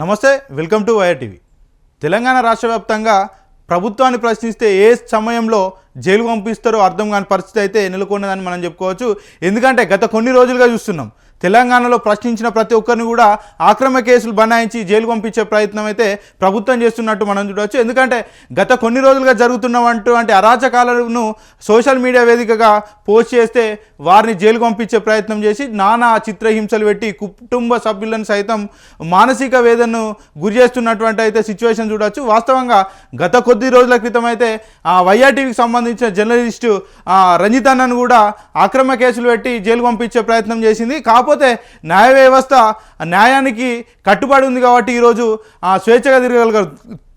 నమస్తే welcome to YRTV Telangana రాష్ట్ర వ్యాప్తంగా ప్రభుత్వాన్ని ప్రశ్నిస్తే ఏ సమయంలో జైలు పంపిస్తారో అర్థం కాని పరిస్థితి అయితే నెలకొన్నదని మనం చెప్పుకోవచ్చు. ఎందుకంటే గత కొన్ని రోజులుగా చూస్తున్నాం. తెలంగాణలో ప్రశ్నించిన ప్రతి ఒక్కరిని కూడా ఆక్రమ కేసులు బనాయించి జైలు పంపించే ప్రయత్నం అయితే ప్రభుత్వం చేస్తున్నట్టు మనం చూడవచ్చు. ఎందుకంటే గత కొన్ని రోజులుగా జరుగుతున్నటువంటి అరాచకాలను సోషల్ మీడియా వేదికగా పోస్ట్ చేస్తే వారిని జైలు పంపించే ప్రయత్నం చేసి నానా చిత్రహింసలు పెట్టి కుటుంబ సభ్యులను సైతం మానసిక వేదనను గురి చేస్తున్నటువంటి అయితే సిచ్యువేషన్ చూడవచ్చు. వాస్తవంగా గత కొద్ది రోజుల క్రితం అయితే ఆ వైఆర్టీవీకి సంబంధించిన జర్నలిస్టు రంజిత్ అన్నను కూడా అక్రమ కేసులు పెట్టి జైలు పంపించే ప్రయత్నం చేసింది. కాకపోతే కాకపోతే న్యాయ వ్యవస్థ న్యాయానికి కట్టుబడి ఉంది కాబట్టి ఈరోజు ఆ, స్వేచ్ఛగా తిరగగల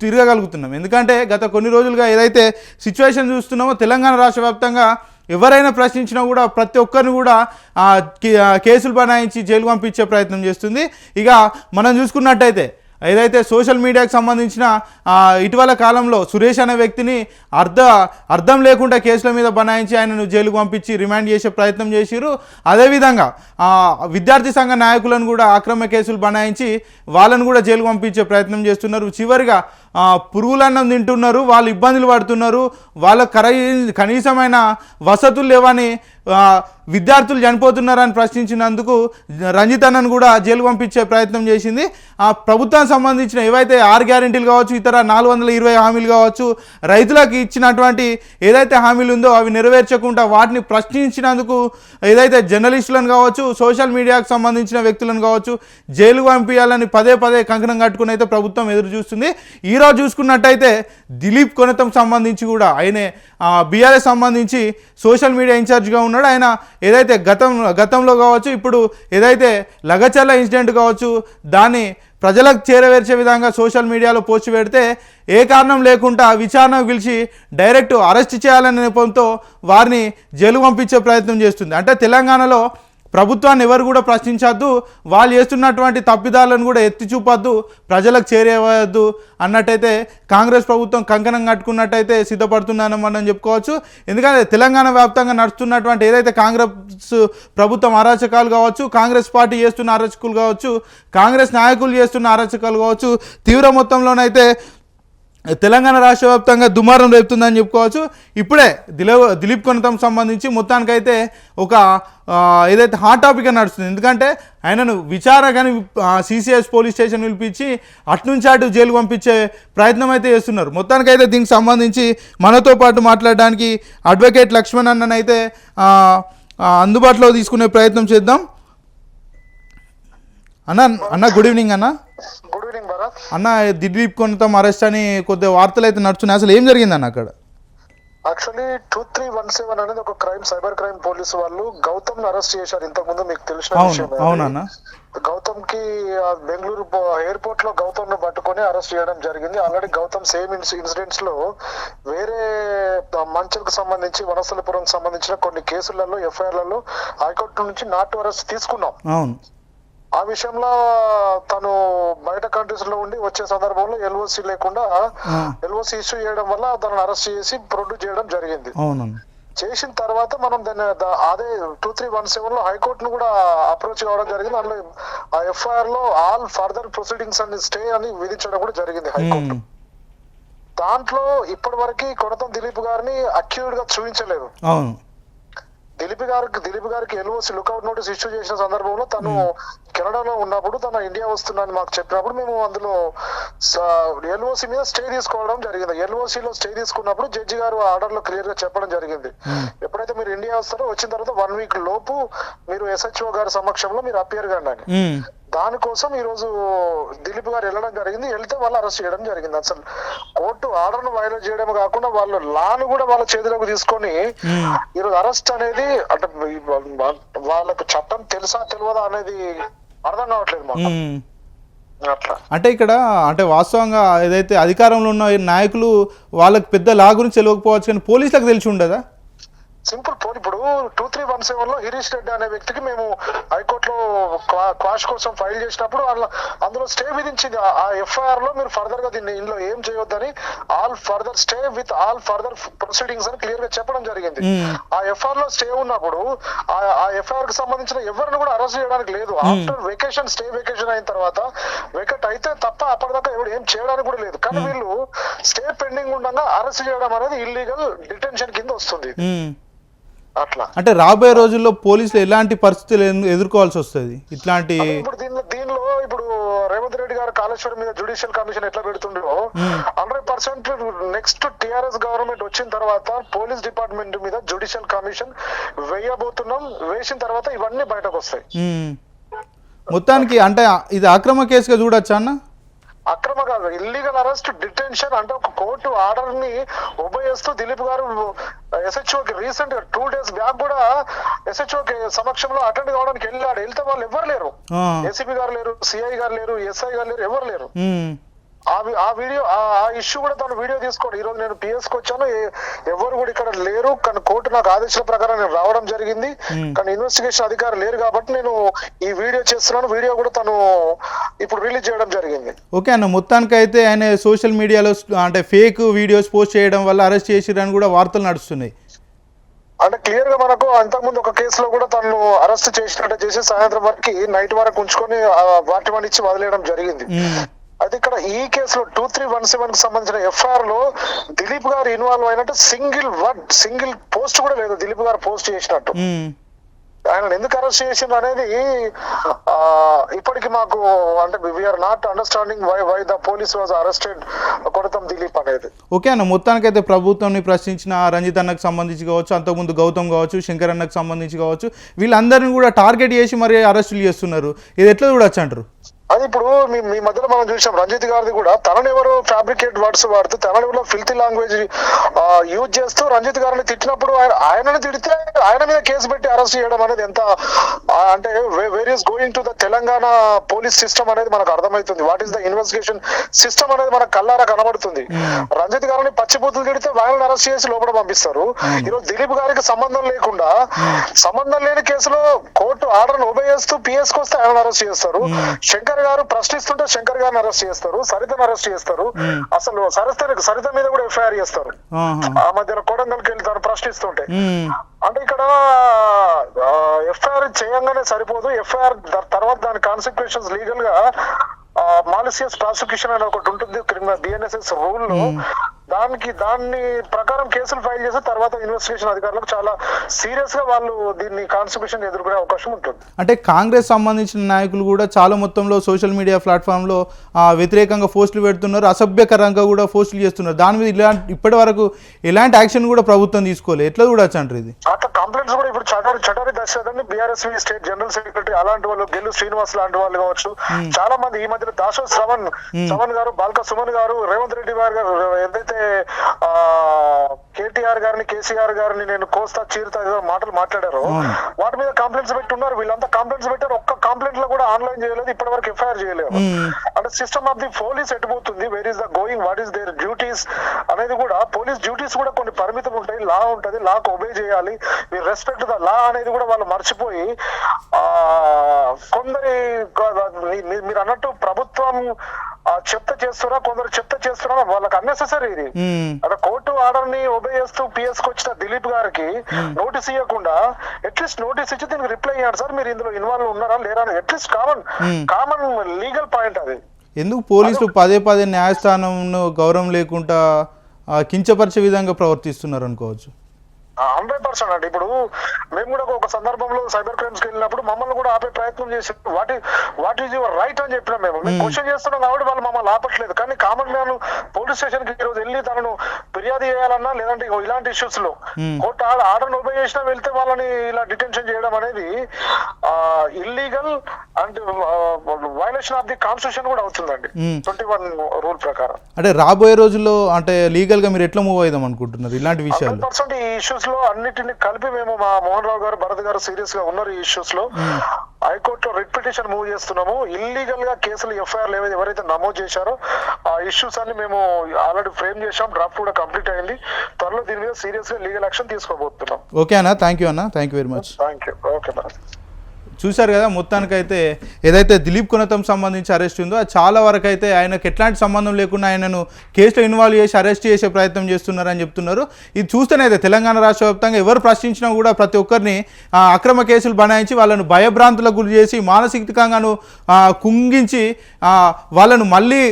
తిరగగలుగుతున్నాం. ఎందుకంటే గత కొన్ని రోజులుగా ఏదైతే సిచ్యువేషన్ చూస్తున్నామో తెలంగాణ రాష్ట్ర వ్యాప్తంగా ఎవరైనా ప్రశ్నించినా కూడా ప్రతి ఒక్కరిని కూడా కేసులు బనాయించి జైలు పంపించే ప్రయత్నం చేస్తుంది. ఇక మనం చూసుకున్నట్టయితే ఏదైతే సోషల్ మీడియాకు సంబంధించిన ఇటీవల కాలంలో సురేష్ అనే వ్యక్తిని అర్ధ అర్థం లేకుండా కేసుల మీద బనాయించి ఆయనను జైలుకు పంపించి రిమాండ్ చేసే ప్రయత్నం చేసిరు అదేవిధంగా విద్యార్థి సంఘ నాయకులను కూడా అక్రమ కేసులు బనాయించి వాళ్ళను కూడా జైలుకు పంపించే ప్రయత్నం చేస్తున్నారు. చివరిగా పురుగులన్నం తింటున్నారు వాళ్ళు ఇబ్బందులు పడుతున్నారు వాళ్ళ కర కనీసమైన వసతులు లేవని విద్యార్థులు చనిపోతున్నారని ప్రశ్నించినందుకు రంజితన్నను కూడా జైలు పంపించే ప్రయత్నం చేసింది. ఆ ప్రభుత్వానికి సంబంధించిన ఏవైతే ఆరు గ్యారెంటీలు కావచ్చు ఇతర నాలుగు వందల ఇరవై హామీలు కావచ్చు రైతులకు ఇచ్చినటువంటి ఏదైతే హామీలు ఉందో అవి నెరవేర్చకుండా వాటిని ప్రశ్నించినందుకు ఏదైతే జర్నలిస్టులను కావచ్చు సోషల్ మీడియాకు సంబంధించిన వ్యక్తులను కావచ్చు జైలు పంపించాలని పదే పదే కంకణం కట్టుకుని అయితే ప్రభుత్వం ఎదురు చూస్తుంది ఈరోజు చూసుకున్నట్టయితే దిలీప్ కొనతం సంబంధించి కూడా ఆయనే బీఆర్ఎస్ సంబంధించి సోషల్ మీడియా ఇన్ఛార్జ్గా ఉన్నాడు. ఆయన ఏదైతే గతం గతంలో కావచ్చు ఇప్పుడు ఏదైతే లగచర్ల ఇన్సిడెంట్ కావచ్చు దాన్ని ప్రజలకు చేరవేర్చే విధంగా సోషల్ మీడియాలో పోస్ట్ పెడితే ఏ కారణం లేకుండా విచారణకు పిలిచి డైరెక్ట్ అరెస్ట్ చేయాలనే నెపంతో వారిని జైలు పంపించే ప్రయత్నం చేస్తుంది. అంటే తెలంగాణలో ప్రభుత్వాన్ని ఎవరు కూడా ప్రశ్నించద్దు. వాళ్ళు చేస్తున్నటువంటి తప్పిదాలను కూడా ఎత్తి చూపొద్దు. ప్రజలకు చేరేవద్దు అన్నట్టయితే కాంగ్రెస్ ప్రభుత్వం కంకణం కట్టుకున్నట్టయితే సిద్ధపడుతున్నాను మనం చెప్పుకోవచ్చు. ఎందుకంటే తెలంగాణ వ్యాప్తంగా నడుస్తున్నటువంటి ఏదైతే కాంగ్రెస్ ప్రభుత్వం అరాచకాలు కావచ్చు కాంగ్రెస్ పార్టీ చేస్తున్న అరాచకులు కావచ్చు కాంగ్రెస్ నాయకులు చేస్తున్న అరాచకాలు కావచ్చు తీవ్ర మొత్తంలోనైతే తెలంగాణ రాష్ట్ర వ్యాప్తంగా దుమారం రేపుతుందని చెప్పుకోవచ్చు. ఇప్పుడే దిలీప్ దిలీప్ కొనతం సంబంధించి మొత్తానికైతే ఒక ఏదైతే హాట్ టాపిక్ అని నడుస్తుంది. ఎందుకంటే ఆయనను విచారణగాని సిసిఎస్ పోలీస్ స్టేషన్ పిలిపించి అటునుంచి అటు జైలు పంపించే ప్రయత్నం అయితే చేస్తున్నారు. మొత్తానికైతే దీనికి సంబంధించి మనతో పాటు మాట్లాడడానికి అడ్వకేట్ లక్ష్మణ్ అన్ననైతే అందుబాటులో తీసుకునే ప్రయత్నం చేద్దాం. అన్న అన్న గుడ్ ఈవినింగ్ అన్న. గుడ్ అన్న దిలీప్ కొనతం అరెస్ట్ అని కొద్దిగా వార్తలు అయితే నడుస్తున్నాయి. అసలు ఏం జరిగిందన్న అక్కడ? Actually two three one seven అనేది ఒక క్రైమ్ సైబర్ క్రైమ్ పోలీసు వాళ్ళు గౌతమ్ను అరెస్ట్ చేశారు. ఇంతకు ముందు మీకు తెలిసిన విషయం అవునన్న. గౌతమ్కి బెంగళూరు ఎయిర్పోర్ట్లో గౌతమ్ను పట్టుకొని అరెస్ట్ చేయడం జరిగింది. ఆల్రెడీ గౌతమ్ సేమ్ ఇన్సిడెంట్స్లో వేరే మంచల్కు సంబంధించి వనస్థలపురం సంబంధించిన కొన్ని కేసులలో ఎఫ్ఐఆర్లలో హైకోర్టు నుంచి నాటు అరెస్ట్ తీసుకున్నాం. ఆ విషయంలో తను కంట్రీస్లో ఉండి వచ్చే సందర్భంలో ఎల్ఓసి లేకుండా ఎల్ఓసి ఇష్యూ చేయడం వల్ల తనను అరెస్ట్ చేసి ప్రొడ్యూస్ చేయడం జరిగింది. చేసిన తర్వాత మనం దాన్ని అదే టూ త్రీ వన్ సెవెన్లో హైకోర్టును కూడా అప్రోచ్ కావడం జరిగింది. అందులో ఆ ఎఫ్ఐఆర్లో ఆల్ ఫర్దర్ ప్రొసీడింగ్స్ అని స్టే అని విధించడం కూడా జరిగింది హైకోర్టు. దాంట్లో ఇప్పటి వరకు కొడతం దిలీప్ గారిని అక్యూర్డ్గా చూపించలేదు దిలీప్ గారికి దిలీప్ గారికి ఎల్ఓసి లుకౌట్ నోటీస్ ఇష్యూ చేసిన సందర్భంలో తను కెనడాలో ఉన్నప్పుడు తన ఇండియా వస్తున్నాను మాకు చెప్పినప్పుడు మేము అందులో ఎల్ఓసి మీద స్టే తీసుకోవడం జరిగింది. ఎల్ఓసి లో స్టే తీసుకున్నప్పుడు జడ్జి గారు ఆర్డర్లో క్లియర్గా చెప్పడం జరిగింది. ఎప్పుడైతే మీరు ఇండియా వస్తారో వచ్చిన తర్వాత వన్ వీక్ లోపు మీరు ఎస్హెచ్ఓ గారి సమక్షంలో మీరు అపియర్ కండి దానికోసం ఈ రోజు దిలీప్ గారు వెళ్ళడం జరిగింది. వెళ్తే వాళ్ళు అరెస్ట్ చేయడం జరిగింది. అసలు కోర్టు ఆర్డర్ను వైలేట్ చేయడం కాకుండా వాళ్ళు లాను కూడా వాళ్ళ చేతిలోకి తీసుకొని ఈరోజు అరెస్ట్ అనేది అంటే వాళ్ళకు చట్టం తెలుసా తెలియదా అనేది అర్థం కావట్లేదు మాకు. అంటే ఇక్కడ అంటే వాస్తవంగా ఏదైతే అధికారంలో ఉన్న నాయకులు వాళ్ళకి పెద్ద లా గురించి తెలియకపోవచ్చు కానీ పోలీసులకు తెలిసి ఉండదా? సింపుల్ పోలీ ఇప్పుడు టూ త్రీ వన్ సెవెన్లో హిరీష్ రెడ్డి అనే వ్యక్తికి మేము హైకోర్టులో క్వా- క్వాష్ కోసం ఫైల్ చేసినప్పుడు అందులో- అందులో స్టే విధించింది. ఆ- ఎఫ్ఐఆర్లో మీరు ఫర్దర్గా దీన్ని ఇందులో ఏం చేయొద్దని all further stay with all further proceedings అని క్లియర్గా చెప్పడం జరిగింది. ఆ ఎఫ్ఐఆర్లో స్టే ఉన్నప్పుడు ఆ- ఎఫ్ఐఆర్కి సంబంధించిన ఎవరిని కూడా అరెస్ట్ చేయడానికి లేదు. ఆఫ్టర్ వెకేషన్ స్టే వెకేషన్ అయిన తర్వాత వెకెట్ అయితే తప్ప అప్పటిదాకా ఎవరు ఏం చేయడానికి కూడా లేదు. కానీ వీళ్ళు స్టే పెండింగ్ ఉండగా అరెస్ట్ చేయడం అనేది ఇల్లీగల్ డిటెన్షన్ కింద వస్తుంది. అట్లా. అంటే రాబోయే రోజుల్లో పోలీసులు ఎలాంటి పరిస్థితులు ఎదు- ఎదుర్కోవాల్సి వస్తుంది? ఇట్లాంటి ఇప్పుడు దీనిలో దీనిలో ఇప్పుడు రేవంత్ రెడ్డి గారు కాళేశ్వరం మీద జుడిషియల్ కమిషన్ ఎట్లా పెడుతుండో hundred percent next TRS government వచ్చిన తర్వాత పోలీస్ డిపార్ట్మెంట్ మీద జుడిషియల్ కమిషన్ వేయబోతున్నాం వేసిన తర్వాత ఇవన్నీ బయటకు వస్తాయి. మొత్తానికి అంటే ఇది అక్రమ కేసుగా చూడొచ్చా అన్న? అక్రమ కాదు ఇల్లీగల్ అరెస్ట్ డిటెన్షన్ అంటే ఒక కోర్టు ఆర్డర్ని ఉపయోగిస్తూ దిలీప్ గారు ఎస్హెచ్ఓ కి రీసెంట్గా టూ డేస్ బ్యాక్ కూడా ఎస్హెచ్ఓ కి సమక్షంలో అటెండ్ కావడానికి వెళ్ళాడు వెళ్తే వాళ్ళు ఎవరు లేరు. ఏసీపీ గారు లేరు సిఐ గారు లేరు ఎస్ఐ గారు లేరు ఎవరు లేరు. ఆ వీడియో ఆ ఇష్యూ కూడా తను వీడియో తీసుకోండి. ఈ రోజు నేను పిఎస్కి వచ్చాను. ఎవరు కూడా ఇక్కడ లేరు. కానీ కోర్టు నాకు ఆదేశాల ప్రకారం నేను రావడం జరిగింది. కానీ ఇన్వెస్టిగేషన్ అధికారులు లేరు కాబట్టి నేను ఈ వీడియో చేస్తున్నాను. వీడియో కూడా తను ఇప్పుడు రిలీజ్ చేయడం జరిగింది. ఓకే అన్న మొత్తానికి అయితే ఆయన సోషల్ మీడియాలో అంటే ఫేక్ వీడియోస్ పోస్ట్ చేయడం వల్ల అరెస్ట్ చేసిరని కూడా వార్తలు నడుస్తున్నాయి. అంటే క్లియర్గా మనకు అంతకుముందు ఒక కేసులో కూడా తను అరెస్ట్ చేసినట్టు చేసి సాయంత్రం వరకు నైట్ వరకు ఉంచుకొని వాటి ఇచ్చి వదిలేయడం జరిగింది. అయితే ఇక్కడ ఈ కేసులో టూ త్రీ వన్ సెవెన్కి సంబంధించిన ఎఫ్ఐఆర్లో దిలీప్ గారు ఇన్వాల్వ్ అయినట్టు సింగిల్ వర్డ్ సింగిల్ పోస్ట్ కూడా లేదు. దిలీప్ గారు పోస్ట్ చేసినట్టు. ఆయన ఎందుకు అరెస్ట్ చేసిండ్రు అనేది ఇప్పటికి మాకు అంటే we are not understanding why why the police was arrested కొడతాం దిలీప్ అనేది. ఓకే అన్న మొత్తానికైతే ప్రభుత్వంని ప్రశ్నించిన రంజిత్ అన్నకు సంబంధించి కావచ్చు అంతకుముందు గౌతమ్ కావచ్చు శంకర్ అన్నకు సంబంధించి కావచ్చు వీళ్ళందరినీ కూడా టార్గెట్ చేసి మరి అరెస్టులు చేస్తున్నారు. ఇది ఎట్లా చూడొచ్చు అంటారు? అది ఇప్పుడు మీ మీ మధ్యలో మనం చూసాం రంజిత్ గారిది కూడా తనని ఎవరు ఫ్యాబ్రికేట్ వర్డ్స్ వాడుతూ తనని ఎవరో ఫిల్తీ లాంగ్వేజ్ యూజ్ చేస్తూ రంజిత్ గారిని తిట్టినప్పుడు ఆయన ఆయనని తిడితే ఆయన మీద కేసు పెట్టి అరెస్ట్ చేయడం అనేది ఎంత అంటే where is going to the Telangana police system అనేది మనకు అర్థమవుతుంది. What is the investigation system అనేది మనకు కల్లారా కనబడుతుంది. రంజిత్ గారిని పచ్చిబూతులు తిడితే వాళ్ళని అరెస్ట్ చేసి లోపల పంపిస్తారు. ఈరోజు దిలీప్ గారికి సంబంధం లేకుండా సంబంధం లేని కేసులో కోర్టు ఆర్డర్ ఉపయోగిస్తూ పిఎస్కి వస్తే ఆయన అరెస్ట్ చేస్తారు. శంకర్ గారు ప్రశ్నిస్తుంటే శంకర్ గారిని అరెస్ట్ చేస్తారు సరితను అరెస్ట్ చేస్తారు. అసలు సరిత సరిత మీద కూడా ఎఫ్ఐఆర్ చేస్తారు. ఆ మధ్యన కొడంగల్కి వెళ్తారు ప్రశ్నిస్తుంటే. ఉమ్. అంటే ఇక్కడ ఎఫ్ఐఆర్ చేయంగానే సరిపోదు. ఎఫ్ఐఆర్ తర్వాత దాని కాన్సిక్వెన్షన్స్ లీగల్గా మాలిసియస్ ప్రాసిక్యూషన్ అని ఒకటి ఉంటుంది. క్రిమినల్ బిఎన్ఎస్ఎస్ రూల్లో దానికి దాన్ని ప్రకారం కేసులు ఫైల్ చేసి తర్వాత ఇన్వెస్టిగేషన్ అధికారులకు చాలా సీరియస్గా వాళ్ళు దీన్ని కాన్సిక్యూషన్ ఎదుర్కొనే అవకాశం ఉంటుంది. అంటే కాంగ్రెస్ సంబంధించిన నాయకులు కూడా చాలా మొత్తంలో సోషల్ మీడియా ప్లాట్ఫామ్లో ఆ, వ్యతిరేకంగా పోస్టులు పెడుతున్నారు అసభ్యకరంగా కూడా పోస్టులు చేస్తున్నారు. దాని మీద ఇలాంటి ఇప్పటి వరకు ఎలాంటి యాక్షన్ కూడా ప్రభుత్వం తీసుకోలేదు. ఎట్లా చూడొచ్చు అంటారు ఇది అట్లా కంప్లైంట్స్ కూడా ఇప్పుడు చటారి చటారి Dasharath BRS state general secretary అలాంటి వాళ్ళు గెల్లు శ్రీనివాస్ లాంటి వాళ్ళు కావచ్చు. చాలా మంది ఈ మధ్యన దాసో శ్రవణ్ శ్రవణ్ గారు బాల్క సుమన్ గారు రేవంత్ రెడ్డి గారు గారు ఏదైతే ఆ కేటీఆర్ గారిని కేసీఆర్ గారిని నేను కోస్తా చీరుతా మాటలు మాట్లాడారో. వాటి మీద కంప్లైంట్స్ పెట్టి ఉన్నారు వీళ్ళంతా కంప్లైంట్స్ పెట్టారు. ఒక్క కంప్లైంట్లో కూడా ఆన్లైన్ చేయలేదు. ఇప్పటి వరకు ఎఫ్ఐఆర్ చేయలేదు. అంటే system of the police ఎటుపోతుంది? Where is the going what is their duties అనేది కూడా పోలీస్ డ్యూటీస్ కూడా కొన్ని పరిమితం ఉంటాయి. లా ఉంటది. లాకు ఒబే చేయాలి. వి రెస్పెక్ట్ ద లా అనేది కూడా వాళ్ళు మర్చిపోయి ఆ కొందరి మీ- మీ- మీరు అన్నట్టు ప్రభుత్వం చెత్త చేస్తున్నా కొందరు చెత్త చేస్తున్నా వాళ్ళకి అన్నెసెసరీ ఇది. అంటే కోర్టు ఆర్డర్ని ఒబే చేస్తూ పిఎస్కి వచ్చిన దిలీప్ గారికి నోటీస్ ఇవ్వకుండా అట్లీస్ట్ నోటీస్ ఇచ్చి దీనికి రిప్లై ఇవ్వండి సార్ మీరు ఇందులో ఇన్వాల్వ్ ఉన్నారా లేరా at least common. Common legal point అది. ఎందుకు పోలీసులు పదే పదే న్యాయస్థానంను గౌరవం లేకుండా కించపరిచే విధంగా ప్రవర్తిస్తున్నారు అనుకోవచ్చు? హండ్రెడ్ పర్సెంట్ అండి. ఇప్పుడు మేము కూడా ఒక సందర్భంలో సైబర్ క్రైమ్స్ వెళ్ళినప్పుడు మమ్మల్ని కూడా ఆపే ప్రయత్నం చేసి what what is your right అని చెప్పినాం మేము. మేము క్వశ్చన్ చేస్తున్నాం కాబట్టి వాళ్ళు మమ్మల్ని ఆపట్లేదు. కానీ కామన్ మ్యాన్ పోలీస్ స్టేషన్కి ఈ రోజు వెళ్ళి తనను ఫిర్యాదు చేయాలన్నా లేదంటే ఇలాంటి ఇష్యూస్లో. కోర్టు ఆర్డర్ ఉపయోగ చేసినా వెళ్తే వాళ్ళని ఇలా డిటెన్షన్ చేయడం అనేది illegal and violation of the constitution కూడా అవుతుందండి. ట్వంటీ వన్ రూల్ ప్రకారం. అంటే రాబోయే రోజుల్లో అంటే లీగల్గా మీరు ఎట్లా మూవ్ అవుదాం అనుకుంటున్నారు ఇలాంటి విషయాలు పర్సెంట్ ఈ ఇష్యూస్ లో అన్నిటిని కలిపి మేము మా మోహన్ రావు గారు భరత్ గారు సీరియస్గా ఉన్నారు ఈ ఇష్యూస్లో. హైకోర్టులో రిట్ పిటిషన్ మూవ్ చేస్తున్నాము. ఇల్లీగల్గా కేసులు ఎఫ్ఐఆర్ ఏవైతే ఎవరైతే నమోదు చేశారో ఆ ఇష్యూస్ అన్ని మేము ఆల్రెడీ ఫ్రేమ్ చేసాం డ్రాఫ్ట్ కూడా కంప్లీట్ అయింది. త్వరలో దీని మీద సీరియస్గా లీగల్ యాక్షన్ తీసుకోబోతున్నాం. ఓకే అన్న. థ్యాంక్ యూ అన్న. Thank you very much thank you okay madam చూశారు కదా మొత్తానికైతే ఏదైతే దిలీప్ కునతం సంబంధించి అరెస్ట్ ఉందో అది చాలా వరకు అయితే ఆయనకు ఎట్లాంటి సంబంధం లేకుండా ఆయనను కేసులో ఇన్వాల్వ్ చేసి అరెస్ట్ చేసే ప్రయత్నం చేస్తున్నారని చెప్తున్నారు. ఇది చూస్తేనైతే తెలంగాణ రాష్ట్ర వ్యాప్తంగా ఎవరు ప్రశ్నించినా కూడా ప్రతి ఒక్కరిని అక్రమ కేసులు బనాయించి వాళ్ళను భయభ్రాంతులకు గురి చేసి మానసికంగాను కుంగించి వాళ్ళను మళ్ళీ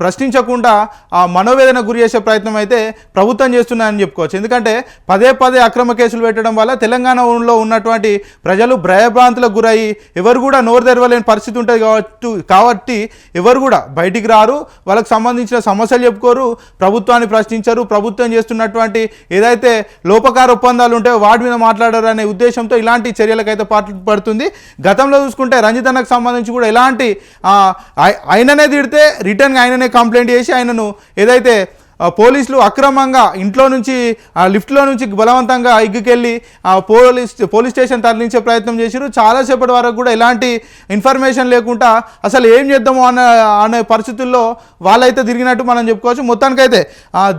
ప్రశ్నించకుండా ఆ మనోవేదన గురి చేసే ప్రయత్నం అయితే ప్రభుత్వం చేస్తున్నాయని చెప్పుకోవచ్చు. ఎందుకంటే పదే పదే అక్రమ కేసులు పెట్టడం వల్ల తెలంగాణలో ఉన్నటువంటి ప్రజలు భయభ్రాంతులకు గురయ్యి ఎవరు కూడా నోరు తెరవలేని పరిస్థితి ఉంటుంది కాబట్టి కాబట్టి ఎవరు కూడా బయటికి రారు. వాళ్ళకి సంబంధించిన సమస్యలు చెప్పుకోరు. ప్రభుత్వాన్ని ప్రశ్నించరు. ప్రభుత్వం చేస్తున్నటువంటి ఏదైతే లోపకార ఒప్పందాలు ఉంటాయో వాటి మీద మాట్లాడరు అనే ఉద్దేశంతో ఇలాంటి చర్యలకైతే పడుతుంది. గతంలో చూసుకుంటే రంజితన్నకు సంబంధించి కూడా ఎలాంటి ఆయననే తిడితే రిటర్న్గా ఆయననే కంప్లైంట్ చేసి ఆయనను ఏదైతే పోలీసులు అక్రమంగా ఇంట్లో నుంచి లిఫ్ట్లో నుంచి బలవంతంగా ఎగ్గుకెళ్ళి ఆ పోలీస్ పోలీస్ స్టేషన్ తరలించే ప్రయత్నం చేశారు చాలాసేపటి వరకు కూడా ఎలాంటి ఇన్ఫర్మేషన్ లేకుండా అసలు ఏం చేద్దాము అన్న అనే పరిస్థితుల్లో వాళ్ళైతే తిరిగినట్టు మనం చెప్పుకోవచ్చు. మొత్తానికైతే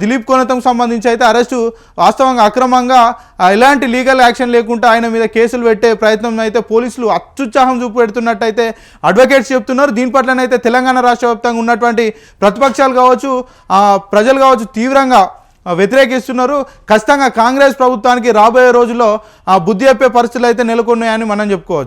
దిలీప్ కోనతం సంబంధించి అయితే అరెస్టు వాస్తవంగా అక్రమంగా ఎలాంటి లీగల్ యాక్షన్ లేకుండా ఆయన మీద కేసులు పెట్టే ప్రయత్నం అయితే పోలీసులు అత్యుత్సాహం చూపెడుతున్నట్టయితే అడ్వకేట్స్ చెప్తున్నారు. దీని పట్లనైతే తెలంగాణ రాష్ట్ర వ్యాప్తంగా ఉన్నటువంటి ప్రతిపక్షాలు కావచ్చు ప్రజలు కావచ్చు తీవ్రంగా వ్యతిరేకిస్తున్నారు. ఖచ్చితంగా కాంగ్రెస్ ప్రభుత్వానికి రాబోయే రోజుల్లో ఆ బుద్ధి చెప్పే పరిస్థితులు అయితే నెలకొన్నాయని మనం చెప్పుకోవచ్చు.